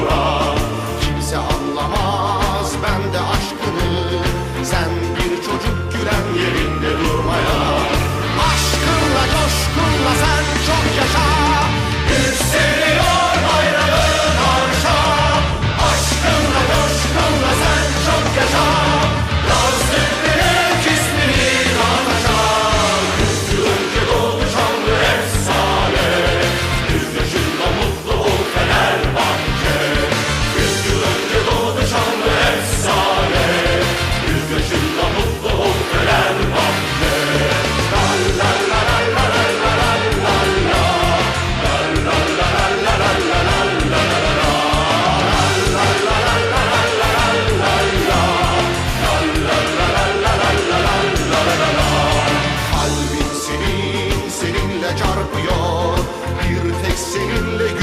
Surah. çarpıyor. Bir tek seninle